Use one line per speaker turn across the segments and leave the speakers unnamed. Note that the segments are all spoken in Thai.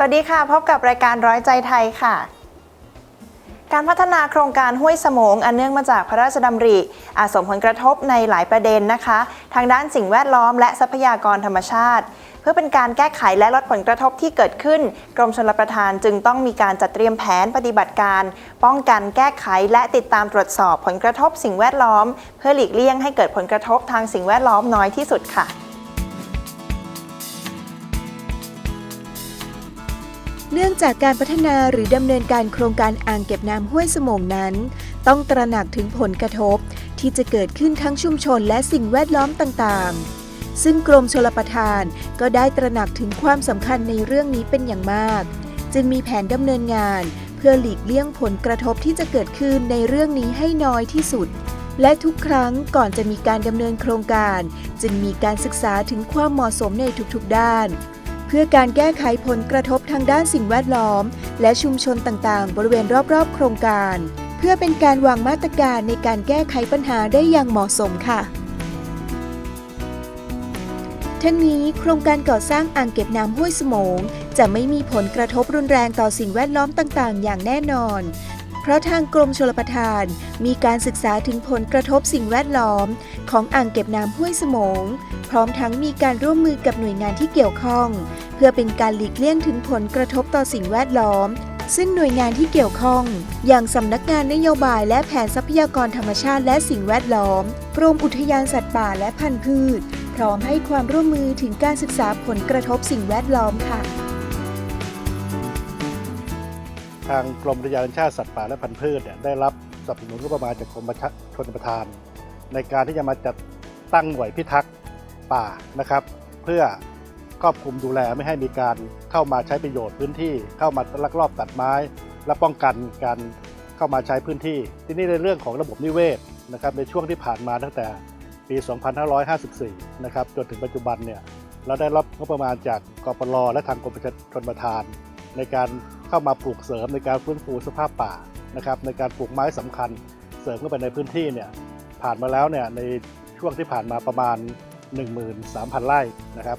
สวัสดีค่ะ พบกับรายการร้อยใจไทยค่ะ การพัฒนาโครงการห้วยสมงอันเนื่องมาจากพระราชดำริอาจส่งผลกระทบในหลายประเด็นนะคะ ทางด้านสิ่งแวดล้อมและทรัพยากรธรรมชาติ เพื่อเป็นการแก้ไขและลดผลกระทบที่เกิดขึ้น กรมชลประทานจึงต้องมีการจัดเตรียมแผนปฏิบัติการ ป้องกันแก้ไขและติดตามตรวจสอบผลกระทบสิ่งแวดล้อม เพื่อหลีกเลี่ยงให้เกิดผลกระทบทางสิ่งแวดล้อมน้อยที่สุดค่ะ
นื่องจากการพัฒนาหรือดำเนินการโครงการอ่างเก็บน้ำห้วยสมงนั้น ต้องตระหนักถึงผลกระทบ ที่จะเกิดขึ้นทั้งชุมชนและสิ่งแวดล้อมต่างๆ ซึ่งกรมชลประทานก็ได้ตระหนักถึงความสำคัญในเรื่องนี้เป็นอย่างมาก จึงมีแผนดำเนินงาน เพื่อหลีกเลี่ยงผลกระทบที่จะเกิดขึ้นในเรื่องนี้ให้น้อยที่สุดและทุกครั้งก่อนจะมีการดำเนินโครงการ จึงมีการศึกษาถึงความเหมาะสมในทุกๆด้าน เพื่อการแก้ไขผลกระทบทางด้านสิ่งแวดล้อม และชุมชนต่างๆ บริเวณรอบๆ โครงการ เพื่อเป็นการวางมาตรการในการแก้ไขปัญหาได้อย่างเหมาะสมค่ะทั้งนี้โครงการก่อสร้างอ่างเก็บน้ำห้วยสมง จะไม่มีผลกระทบรุนแรงต่อสิ่งแวดล้อมต่างๆ อย่างแน่นอน เพราะทางกรมชลประทาน มีการศึกษาถึงผลกระทบสิ่งแวดล้อม ของอ่างเก็บน้ำห้วยสมง พร้อมทั้งมีการร่วมมือกับหน่วยงานที่เกี่ยวข้อง เพื่อเป็นการหลีกเลี่ยงถึงผลกระทบต่อสิ่งแวดล้อม ซึ่งหน่วยงานที่เกี่ยวข้อง อย่างสำนักงานนโยบายและแผนทรัพยากรธรรมชาติและสิ่งแวดล้อมกรมอุทยานสัตว์ป่าและพันธุ์พืช พร้อมให้ความร่วมมือถึงการศึกษาผลกระทบสิ่งแวดล้อมค่ะ
ทางกรมอุทยานแห่งชาติสัตว์ป่าและพันธุ์พืชได้รับสนับสนุนงบประมาณจากกรมชนประทาน ในการที่จะมาจัดตั้งหน่วยพิทักษ์ ป่านะครับ เพื่อครอบคลุมดูแลไม่ให้มีการเข้ามาใช้ประโยชน์พื้นที่เข้ามาลักลอบตัดไม้ และป้องกันการเข้ามาใช้พื้นที่ ที่นี่ในเรื่องของระบบนิเวศนะครับในช่วงที่ผ่านมาตั้งแต่ปี 2554 นะครับจนถึงปัจจุบันเนี่ยเราได้รับงบประมาณจากกปรและทางกรมชนประทาน ในการเข้ามาปลูกเสริมในการฟื้นฟูสภาพป่านะครับในการปลูกไม้สำคัญเสริมเข้าไปในพื้นที่เนี่ยผ่านมาแล้วเนี่ยในช่วงที่ผ่านมาประมาณ 13,000 ไร่นะครับ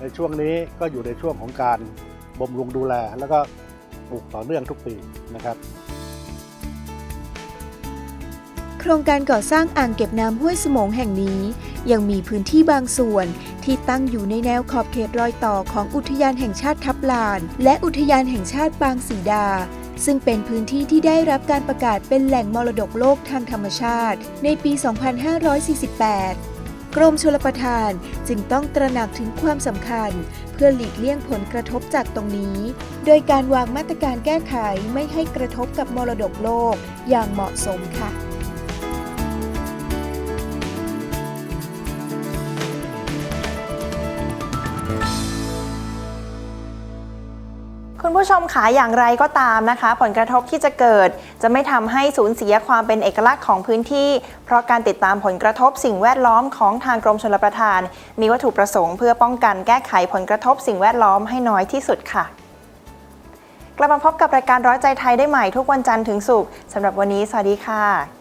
ในช่วงนี้ก็อยู่ในช่วงของการบ่มรุงดูแล แล้วก็ปลูกต่อเนื่องทุกปีนะครับ
โครงการก่อสร้างอ่างเก็บน้ำห้วยสมงแห่งนี้ ยังมีพื้นที่บางส่วนที่ตั้งอยู่ในแนวขอบเขตรอยต่อของอุทยานแห่งชาติทับลาน และอุทยานแห่งชาติบางสีดาซึ่งเป็นพื้นที่ที่ได้รับการประกาศเป็นแหล่งมรดกโลกทางธรรมชาติ ในปี 2548 กรมชลประทานจึงต้องตระหนักถึงความสำคัญ เพื่อหลีกเลี่ยงผลกระทบจากตรงนี้ โดยการวางมาตรการแก้ไขไม่ให้กระทบกับมรดกโลกอย่างเหมาะสมค่ะ
คุณผู้ชมขาอย่างไรก็ตามนะคะ ผลกระทบที่จะเกิด จะไม่ทำให้สูญเสียความเป็นเอกลักษณ์ของพื้นที่ เพราะการติดตามผลกระทบสิ่งแวดล้อมของทางกรมชลประทาน มีวัตถุประสงค์เพื่อป้องกันแก้ไขผลกระทบสิ่งแวดล้อมให้น้อยที่สุดค่ะ กลับมาพบกับรายการร้อยใจไทยได้ใหม่ทุกวันจันทร์ถึงศุกร์สำหรับวันนี้สวัสดีค่ะ